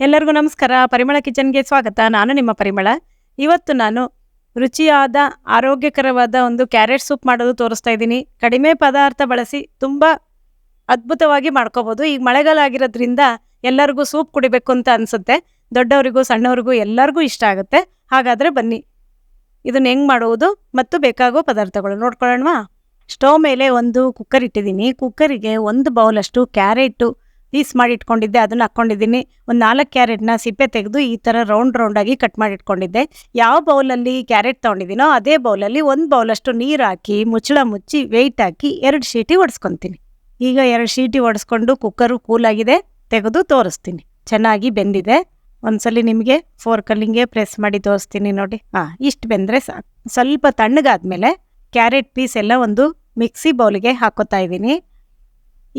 ಎಲ್ಲರಿಗೂ ನಮಸ್ಕಾರ. ಪರಿಮಳ ಕಿಚನ್ಗೆ ಸ್ವಾಗತ. ನಾನು ನಿಮ್ಮ ಪರಿಮಳ. ಇವತ್ತು ನಾನು ರುಚಿಯಾದ, ಆರೋಗ್ಯಕರವಾದ ಒಂದು ಕ್ಯಾರೆಟ್ ಸೂಪ್ ಮಾಡೋದು ತೋರಿಸ್ತಾ ಇದ್ದೀನಿ. ಕಡಿಮೆ ಪದಾರ್ಥ ಬಳಸಿ ತುಂಬ ಅದ್ಭುತವಾಗಿ ಮಾಡ್ಕೋಬೋದು. ಈಗ ಮಳೆಗಾಲ ಆಗಿರೋದ್ರಿಂದ ಎಲ್ಲರಿಗೂ ಸೂಪ್ ಕುಡಿಬೇಕು ಅಂತ ಅನಿಸುತ್ತೆ. ದೊಡ್ಡವರಿಗೂ, ಸಣ್ಣವರಿಗೂ ಎಲ್ಲರಿಗೂ ಇಷ್ಟ ಆಗುತ್ತೆ. ಹಾಗಾದರೆ ಬನ್ನಿ. ಇದನ್ನ ಹೆಂಗೆ ಮಾಡುವುದು ಮತ್ತು ಬೇಕಾಗೋ ಪದಾರ್ಥಗಳು ನೋಡ್ಕೊಳ್ಳೋಣವಾ? ಸ್ಟವ್ ಮೇಲೆ ಒಂದು ಕುಕ್ಕರ್ ಇಟ್ಟಿದ್ದೀನಿ. ಕುಕ್ಕರಿಗೆ ಒಂದು ಬೌಲಷ್ಟು ಕ್ಯಾರೆಟು ಪೀಸ್ ಮಾಡಿ ಇಟ್ಕೊಂಡಿದ್ದೆ ಅದನ್ನ ಹಾಕ್ಕೊಂಡಿದ್ದೀನಿ ಒಂದು ನಾಲ್ಕು ಕ್ಯಾರೆಟ್ನ ಸಿಪ್ಪೆ ತೆಗೆದು ಈ ಥರ ರೌಂಡ್ ರೌಂಡಾಗಿ ಕಟ್ ಮಾಡಿ ಇಟ್ಕೊಂಡಿದ್ದೆ ಯಾವ ಬೌಲಲ್ಲಿ ಕ್ಯಾರೆಟ್ ತೊಗೊಂಡಿದ್ದೀನೋ ಅದೇ ಬೌಲಲ್ಲಿ ಒಂದು ಬೌಲಷ್ಟು ನೀರು ಹಾಕಿ, ಮುಚ್ಚಳ ಮುಚ್ಚಿ ವೆಯ್ಟ್ ಹಾಕಿ ಎರಡು ಶೀಟಿ ಒಡಿಸ್ಕೊತೀನಿ. ಈಗ ಎರಡು ಶೀಟಿ ಒಡಿಸ್ಕೊಂಡು ಕುಕ್ಕರು ಕೂಲಾಗಿದೆ ತೆಗೆದು ತೋರಿಸ್ತೀನಿ. ಚೆನ್ನಾಗಿ ಬೆಂದಿದೆ. ಒಂದ್ಸಲಿ ನಿಮಗೆ ಫೋರ್ಕಲ್ಲಿಂಗೆ ಪ್ರೆಸ್ ಮಾಡಿ ತೋರಿಸ್ತೀನಿ ನೋಡಿ. ಹಾಂ, ಇಷ್ಟು ಬೆಂದರೆ ಸಾಕು. ಸ್ವಲ್ಪ ತಣ್ಣಗಾದ್ಮೇಲೆ ಕ್ಯಾರೆಟ್ ಪೀಸ್ ಎಲ್ಲ ಒಂದು ಮಿಕ್ಸಿ ಬೌಲ್ಗೆ ಹಾಕೋತಾ ಇದ್ದೀನಿ.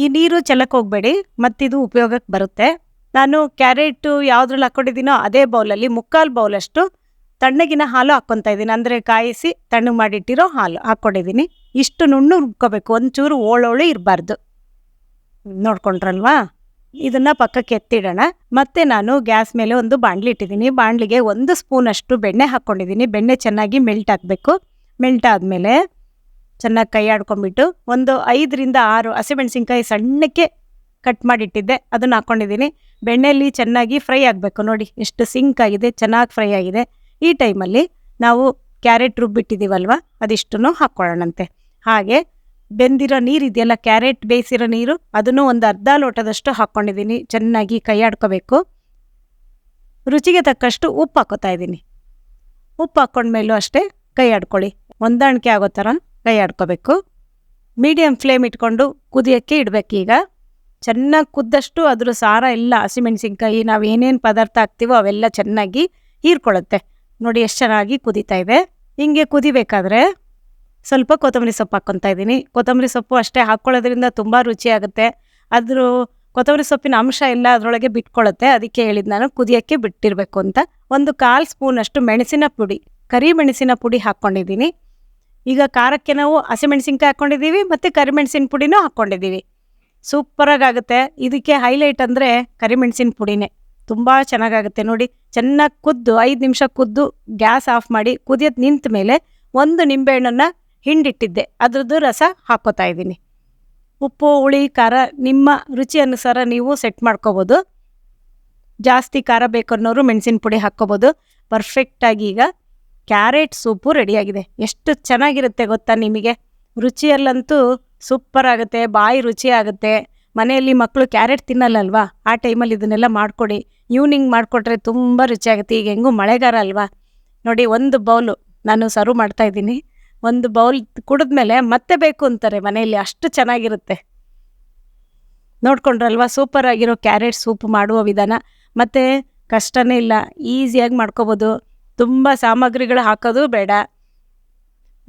ಈ ನೀರು ಚೆಲ್ಲಕ್ಕೆ ಹೋಗಬೇಡಿ, ಮತ್ತಿದು ಉಪಯೋಗಕ್ಕೆ ಬರುತ್ತೆ. ನಾನು ಕ್ಯಾರೆಟು ಯಾವುದ್ರಲ್ಲಿ ಹಾಕ್ಕೊಂಡಿದ್ದೀನೋ ಅದೇ ಬೌಲಲ್ಲಿ, ಮುಕ್ಕಾಲು ಬೌಲಷ್ಟು ತಣ್ಣಗಿನ ಹಾಲು ಹಾಕ್ಕೊತಾ ಇದ್ದೀನಿ. ಅಂದರೆ ಕಾಯಿಸಿ ತಣ್ಣಗೆ ಮಾಡಿಟ್ಟಿರೋ ಹಾಲು ಹಾಕ್ಕೊಂಡಿದ್ದೀನಿ. ಇಷ್ಟು ನುಣ್ಣು ರುಬ್ಕೋಬೇಕು, ಒಂಚೂರು ಓಳೋಳು ಇರಬಾರ್ದು. ನೋಡ್ಕೊಂಡ್ರಲ್ವಾ? ಇದನ್ನ ಪಕ್ಕಕ್ಕೆ ಎತ್ತಿಡೋಣ. ಮತ್ತೆ ನಾನು ಗ್ಯಾಸ್ ಮೇಲೆ ಒಂದು ಬಾಣಲಿ ಇಟ್ಟಿದ್ದೀನಿ. ಬಾಣಲಿಗೆ ಒಂದು ಸ್ಪೂನಷ್ಟು ಬೆಣ್ಣೆ ಹಾಕ್ಕೊಂಡಿದ್ದೀನಿ. ಬೆಣ್ಣೆ ಚೆನ್ನಾಗಿ ಮೆಲ್ಟ್ ಆಗಬೇಕು. ಮೆಲ್ಟ್ ಆದಮೇಲೆ ಚೆನ್ನಾಗಿ ಕೈ ಆಡ್ಕೊಂಡ್ಬಿಟ್ಟು ಒಂದು ಐದರಿಂದ ಆರು ಹಸಿಮೆಣಸಿನ್ಕಾಯಿ ಸಣ್ಣಕ್ಕೆ ಕಟ್ ಮಾಡಿಟ್ಟಿದ್ದೆ. ಅದನ್ನು ಹಾಕ್ಕೊಂಡಿದ್ದೀನಿ ಬೆಣ್ಣೆಯಲ್ಲಿ ಚೆನ್ನಾಗಿ ಫ್ರೈ ಆಗಬೇಕು. ನೋಡಿ, ಎಷ್ಟು ಸಿಂಕ್ ಆಗಿದೆ, ಚೆನ್ನಾಗಿ ಫ್ರೈ ಆಗಿದೆ. ಈ ಟೈಮಲ್ಲಿ ನಾವು ಕ್ಯಾರೆಟ್ ರುಬ್ಬಿಟ್ಟಿದ್ದೀವಲ್ವ? ಅದಿಷ್ಟನ್ನು ಹಾಕ್ಕೊಳ್ಳೋಣಂತೆ. ಹಾಗೆ ಬೆಂದಿರೋ ನೀರಿದೆಯಲ್ಲ ಕ್ಯಾರೆಟ್ ಬೇಯಿಸಿರೋ ನೀರು, ಅದನ್ನು ಒಂದು ಅರ್ಧ ಲೋಟದಷ್ಟು ಹಾಕ್ಕೊಂಡಿದ್ದೀನಿ. ಚೆನ್ನಾಗಿ ಕೈ ಆಡ್ಕೋಬೇಕು ರುಚಿಗೆ ತಕ್ಕಷ್ಟು ಉಪ್ಪು ಹಾಕೋತಾ ಇದ್ದೀನಿ. ಉಪ್ಪು ಹಾಕ್ಕೊಂಡ್ಮೇಲೂ ಅಷ್ಟೇ ಕೈ ಆಡ್ಕೊಳ್ಳಿ ಹೊಂದಾಣಿಕೆ ಆಗೋ ಥರ ಕೈ ಆಡ್ಕೋಬೇಕು ಮೀಡಿಯಮ್ ಫ್ಲೇಮ್ ಇಟ್ಕೊಂಡು ಕುದಿಯೋಕ್ಕೆ ಈಗ. ಚೆನ್ನಾಗಿ ಕುದ್ದಷ್ಟು ಅದ್ರ ಸಾರ ಎಲ್ಲ ಹಸಿಮೆಣಸಿನ್ಕಾಯಿ ನಾವು ಏನೇನು ಪದಾರ್ಥ ಹಾಕ್ತೀವೋ ಅವೆಲ್ಲ ಚೆನ್ನಾಗಿ ಹೀರ್ಕೊಳ್ಳುತ್ತೆ. ನೋಡಿ ಎಷ್ಟು ಚೆನ್ನಾಗಿ ಕುದೀತಾ ಇದೆ. ಹಿಂಗೆ ಕುದಿಬೇಕಾದ್ರೆ ಸ್ವಲ್ಪ ಕೊತ್ತಂಬರಿ ಸೊಪ್ಪು ಹಾಕ್ಕೊತಾ ಇದ್ದೀನಿ. ಕೊತ್ತಂಬರಿ ಸೊಪ್ಪು ಅಷ್ಟೇ ಹಾಕ್ಕೊಳ್ಳೋದ್ರಿಂದ ತುಂಬ ರುಚಿಯಾಗುತ್ತೆ ಅದ್ರ ಕೊತ್ತಂಬರಿ ಸೊಪ್ಪಿನ ಅಂಶ ಎಲ್ಲ ಅದರೊಳಗೆ ಬಿಟ್ಕೊಳ್ಳುತ್ತೆ. ಅದಕ್ಕೆ ಹೇಳಿದ್ದು ನಾನು ಕುದಿಯೋಕ್ಕೆ ಬಿಟ್ಟಿರಬೇಕು ಅಂತ. ಒಂದು ಕಾಲು ಸ್ಪೂನಷ್ಟು ಮೆಣಸಿನ ಪುಡಿ, ಕರಿ ಮೆಣಸಿನ ಪುಡಿ ಹಾಕ್ಕೊಂಡಿದ್ದೀನಿ. ಈಗ ಖಾರಕ್ಕೆ ನಾವು ಹಸಿಮೆಣಸಿನ್ಕಾಯಿ ಹಾಕ್ಕೊಂಡಿದ್ದೀವಿ ಮತ್ತು ಕರಿಮೆಣಸಿನ ಪುಡಿನೂ ಹಾಕ್ಕೊಂಡಿದ್ದೀವಿ ಸೂಪರಾಗಿ ಆಗುತ್ತೆ ಇದಕ್ಕೆ ಹೈಲೈಟ್ ಅಂದರೆ ಕರಿಮೆಣಸಿನ ಪುಡಿನೇ. ತುಂಬ ಚೆನ್ನಾಗಾಗುತ್ತೆ. ನೋಡಿ, ಚೆನ್ನಾಗಿ ಕುದ್ದು, ಐದು ನಿಮಿಷ ಕುದ್ದು ಗ್ಯಾಸ್ ಆಫ್ ಮಾಡಿ ಕುದಿಯೋದು ನಿಂತ ಮೇಲೆ ಒಂದು ನಿಂಬೆಹಣ್ಣನ್ನು ಹಿಂಡಿಟ್ಟಿದ್ದೆ. ಅದ್ರದ್ದು ರಸ ಹಾಕೋತಾ ಇದ್ದೀನಿ. ಉಪ್ಪು, ಹುಳಿ, ಖಾರ ನಿಮ್ಮ ರುಚಿ ಅನುಸಾರ ನೀವು ಸೆಟ್ ಮಾಡ್ಕೋಬೋದು. ಜಾಸ್ತಿ ಖಾರ ಬೇಕನ್ನೋರು ಮೆಣಸಿನ ಪುಡಿ ಹಾಕ್ಕೋಬೋದು. ಪರ್ಫೆಕ್ಟಾಗಿ ಈಗ ಕ್ಯಾರೆಟ್ ಸೂಪು ರೆಡಿಯಾಗಿದೆ. ಎಷ್ಟು ಚೆನ್ನಾಗಿರುತ್ತೆ ಗೊತ್ತಾ ನಿಮಗೆ? ರುಚಿಯಲ್ಲಂತೂ ಸೂಪರ್ ಆಗುತ್ತೆ, ಬಾಯಿ ರುಚಿ ಆಗುತ್ತೆ. ಮನೆಯಲ್ಲಿ ಮಕ್ಕಳು ಕ್ಯಾರೆಟ್ ತಿನ್ನಲ್ಲಲ್ವಾ? ಆ ಟೈಮಲ್ಲಿ ಇದನ್ನೆಲ್ಲ ಮಾಡಿಕೊಡಿ. ಈವ್ನಿಂಗ್ ಮಾಡಿಕೊಟ್ರೆ ತುಂಬ ರುಚಿಯಾಗುತ್ತೆ. ಈಗ ಹೆಂಗೂ ಮಳೆಗಾಲ ಅಲ್ವಾ? ನೋಡಿ, ಒಂದು ಬೌಲು ನಾನು ಸರ್ವ್ ಮಾಡ್ತಾ ಇದ್ದೀನಿ. ಒಂದು ಬೌಲ್ ಕುಡಿದ್ಮೇಲೆ ಮತ್ತೆ ಬೇಕು ಅಂತಾರೆ ಮನೆಯಲ್ಲಿ. ಅಷ್ಟು ಚೆನ್ನಾಗಿರುತ್ತೆ. ನೋಡ್ಕೊಂಡ್ರಲ್ವಾ? ಸೂಪರ್ ಆಗಿರೋ ಕ್ಯಾರೆಟ್ ಸೂಪ್ ಮಾಡುವ ವಿಧಾನ. ಮತ್ತು ಕಷ್ಟನೇ ಇಲ್ಲ. ಈಸಿಯಾಗಿ ಮಾಡ್ಕೋಬೋದು. ತುಂಬ ಸಾಮಗ್ರಿಗಳು ಹಾಕೋದು ಬೇಡ.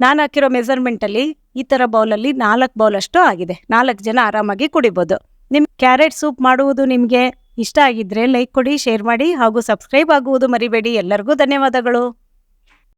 ನಾನು ಹಾಕಿರೋ ಮೆಸರ್ಮೆಂಟಲ್ಲಿ ಈ ಥರ ಬೌಲಲ್ಲಿ ನಾಲ್ಕು ಬೌಲಷ್ಟು ಆಗಿದೆ. ನಾಲ್ಕು ಜನ ಆರಾಮಾಗಿ ಕುಡಿಬೋದು. ನಿಮ್ಮ ಕ್ಯಾರೆಟ್ ಸೂಪ್ ಮಾಡುವುದು ನಿಮಗೆ ಇಷ್ಟ ಆಗಿದ್ದರೆ ಲೈಕ್ ಕೊಡಿ ಶೇರ್ ಮಾಡಿ ಹಾಗೂ ಸಬ್ಸ್ಕ್ರೈಬ್ ಆಗುವುದು ಮರಿಬೇಡಿ. ಎಲ್ಲರಿಗೂ ಧನ್ಯವಾದಗಳು.